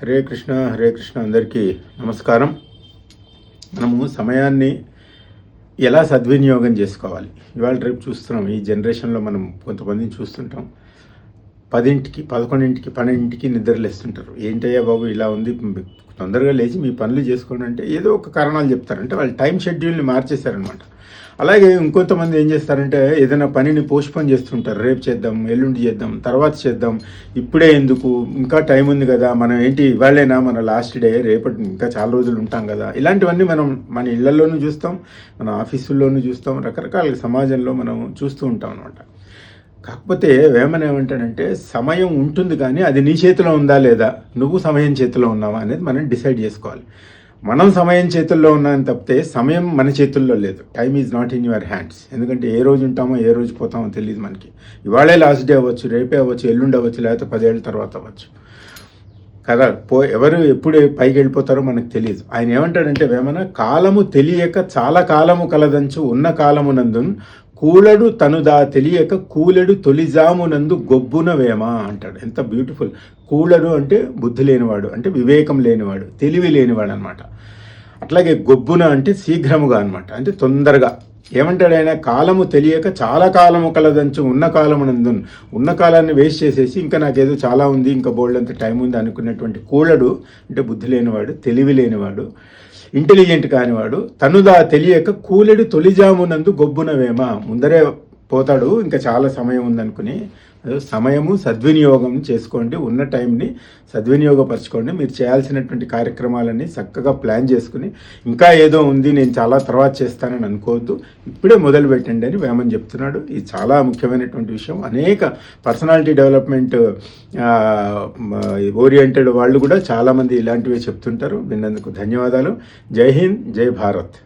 హరే కృష్ణ హరే కృష్ణ అందరికీ నమస్కారం. మనము సమయాన్ని ఎలా సద్వినియోగం చేసుకోవాలి? ఇవాళ రేపు చూస్తున్నాం ఈ జనరేషన్లో మనం కొంతమందిని చూస్తుంటాం. పదింటికి పదకొండింటికి పన్నెండింటికి నిద్రలేస్తుంటారు. ఏంటయ్యా బాబు ఇలా ఉంది తొందరగా లేచి మీ పనులు చేసుకోండి అంటే ఏదో ఒక కారణాలు చెప్తారు అంటే వాళ్ళు టైం షెడ్యూల్ని మార్చేశారనమాట. అలాగే ఇంకొంతమంది ఏం చేస్తారంటే ఏదైనా పనిని పోస్ట్పోన్ చేస్తుంటారు. రేపు చేద్దాం ఎల్లుండి చేద్దాం తర్వాత చేద్దాం. ఇప్పుడే ఎందుకు? ఇంకా టైం ఉంది కదా. మనం ఏంటి? ఇవాళైనా? మన లాస్ట్ డే. రేపటి ఇంకా చాలా రోజులు ఉంటాం కదా. ఇలాంటివన్నీ మనం మన ఇళ్ళలోనూ చూస్తాం మన ఆఫీసుల్లోనూ చూస్తాం. రకరకాల సమాజంలో మనం చూస్తూ ఉంటాం అనమాట కాకపోతే వేమన ఏమంటాడంటే సమయం ఉంటుంది కానీ అది నీ చేతిలో ఉందా లేదా? నువ్వు సమయం చేతిలో ఉన్నావా? అనేది మనం డిసైడ్ చేసుకోవాలి. మనం సమయం చేతుల్లో ఉన్నామని తప్పితే సమయం మన చేతుల్లో లేదు. Time is not in your hands ఎందుకంటే ఏ రోజు ఉంటామో ఏ రోజు పోతామో తెలియదు మనకి. ఇవాళే లాస్ట్ డే అవ్వచ్చు రేపే అవ్వచ్చు ఎల్లుండి అవ్వచ్చు లేకపోతే పదేళ్ళ తర్వాత అవ్వచ్చు. కదా పో ఎవరు ఎప్పుడు పైకి వెళ్ళిపోతారో మనకు తెలియదు ఆయన ఏమంటాడంటే వేమన కాలము తెలియక చాలా కాలము కలదంచు ఉన్న కాలమునందు కూలడు తనుదా తెలియక కూలెడు తొలిజామునందు గొబ్బున వేమ అంటాడు. ఎంత బ్యూటిఫుల్ కూలడు అంటే బుద్ధి లేనివాడు అంటే వివేకం లేనివాడు తెలివి లేనివాడు అనమాట అట్లాగే గొబ్బున అంటే శీఘ్రముగా అనమాట అంటే తొందరగా. ఏమంటాడు ఆయన కాలము తెలియక చాలా కాలము కలదంచు ఉన్న కాలమునందు ఉన్న కాలాన్ని వేస్ట్ చేసేసి ఇంకా నాకేదో చాలా ఉంది ఇంకా బోల్డ్ అంత టైం ఉంది అనుకున్నటువంటి కూలడు అంటే బుద్ధి లేనివాడు తెలివి లేనివాడు ఇంటెలిజెంట్ కానివాడు తనుదా తెలియక కూలెడు తొలిజామునందు గొబ్బునవేమ ముందరే పోతాడు. ఇంకా చాలా సమయం ఉందనుకుని సమయము సద్వినియోగం చేసుకోండి. ఉన్న టైంని సద్వినియోగపరచుకోండి. మీరు చేయాల్సినటువంటి కార్యక్రమాలన్నీ చక్కగా ప్లాన్ చేసుకుని ఇంకా ఏదో ఉంది నేను చాలా తర్వాత చేస్తానని అనుకోవద్దు. ఇప్పుడే మొదలు పెట్టండి అని వేమని చెప్తున్నాడు. ఇది చాలా ముఖ్యమైనటువంటి విషయం. అనేక పర్సనాలిటీ డెవలప్మెంట్ ఓరియంటెడ్ వాళ్ళు కూడా చాలామంది ఇలాంటివే చెప్తుంటారు. విన్నందుకు ధన్యవాదాలు. జై హింద్ జై భారత్.